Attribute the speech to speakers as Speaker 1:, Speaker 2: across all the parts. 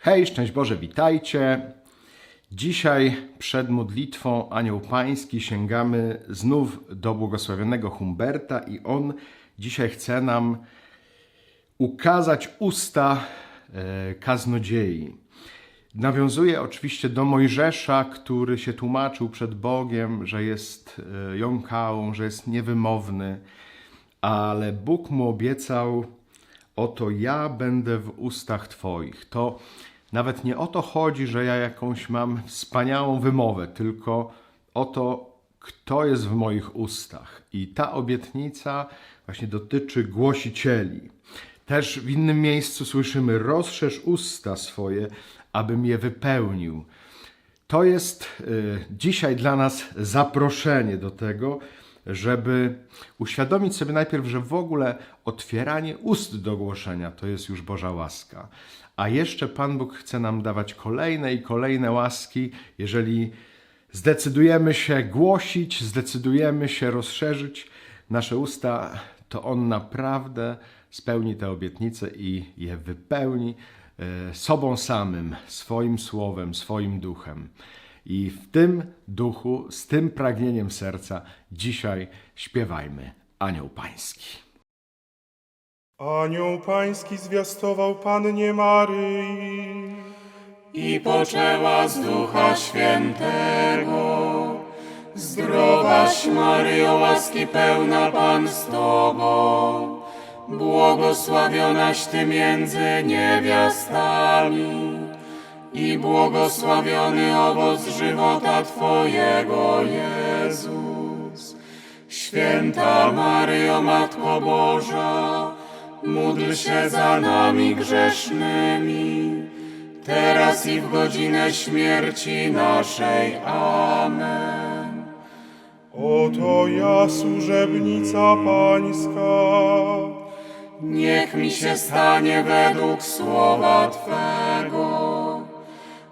Speaker 1: Hej, szczęść Boże, witajcie. Dzisiaj przed modlitwą Anioł Pański sięgamy znów do błogosławionego Humberta i on dzisiaj chce nam ukazać usta e, kaznodziei. Nawiązuje oczywiście do Mojżesza, który się tłumaczył przed Bogiem, że jest e, jąkałą, że jest niewymowny, ale Bóg mu obiecał: Oto ja będę w ustach Twoich. To nawet nie o to chodzi, że ja jakąś mam wspaniałą wymowę, tylko o to, kto jest w moich ustach. I ta obietnica właśnie dotyczy głosicieli. Też w innym miejscu słyszymy: rozszerz usta swoje, abym je wypełnił. To jest y, dzisiaj dla nas zaproszenie do tego, żeby uświadomić sobie najpierw, że w ogóle otwieranie ust do głoszenia to jest już Boża łaska. A jeszcze Pan Bóg chce nam dawać kolejne i kolejne łaski, jeżeli zdecydujemy się głosić, zdecydujemy się rozszerzyć nasze usta, to On naprawdę spełni te obietnice i je wypełni e, sobą samym, swoim słowem, swoim duchem. I w tym duchu, z tym pragnieniem serca dzisiaj śpiewajmy Anioł Pański.
Speaker 2: Anioł pański zwiastował Pannie Maryi.
Speaker 3: i poczęła z Ducha Świętego. Zdrowaś Maryjo, łaski pełna Pan z Tobą, błogosławionaś Ty między niewiastami i błogosławiony owoc żywota Twojego, Jezus. Święta Maryjo, Matko Boża, módl się za nami grzesznymi, teraz i w godzinę śmierci naszej. Amen.
Speaker 2: Oto ja, służebnica pańska.
Speaker 3: Niech mi się stanie według słowa Twego.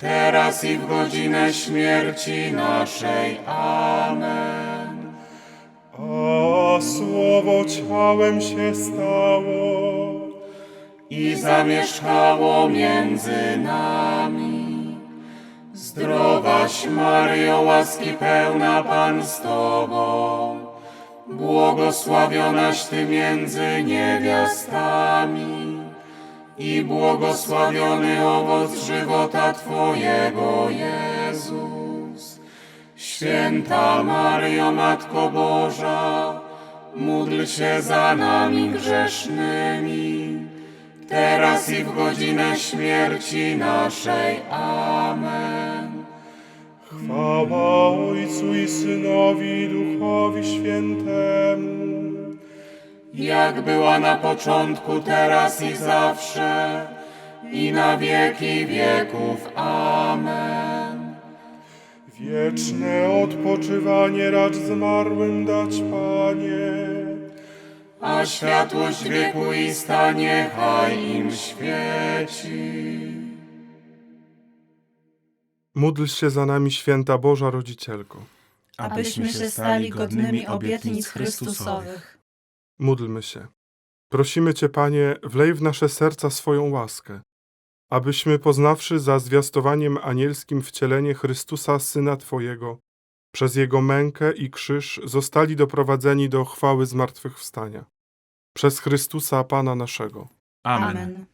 Speaker 3: teraz i w godzinę śmierci naszej. Amen.
Speaker 2: A słowo ciałem się stało.
Speaker 3: I zamieszkało między nami. Zdrowaś Maryjo, łaski pełna Pan z Tobą, błogosławionaś Ty między niewiastami i błogosławiony owoc żywota Twojego, Jezus. Święta Maryjo, Matko Boża, módl się za nami grzesznymi, teraz i w godzinę śmierci naszej. Amen.
Speaker 2: Chwała Ojcu i Synowi Duchowi Świętemu.
Speaker 3: Jak była na początku, teraz i zawsze, i na wieki wieków. Amen.
Speaker 2: Wieczne odpoczywanie racz zmarłym dać, Panie.
Speaker 3: A światłość wiekuista niechaj im świeci.
Speaker 2: Módl się za nami, święta Boża Rodzicielko.
Speaker 4: abyśmy się stali godnymi obietnic Chrystusowych.
Speaker 2: Módlmy się. Prosimy Cię, Panie, wlej w nasze serca swoją łaskę, abyśmy poznawszy za zwiastowaniem anielskim wcielenie Chrystusa, Syna Twojego, przez Jego mękę i krzyż zostali doprowadzeni do chwały zmartwychwstania. Przez Chrystusa, Pana naszego.
Speaker 4: Amen.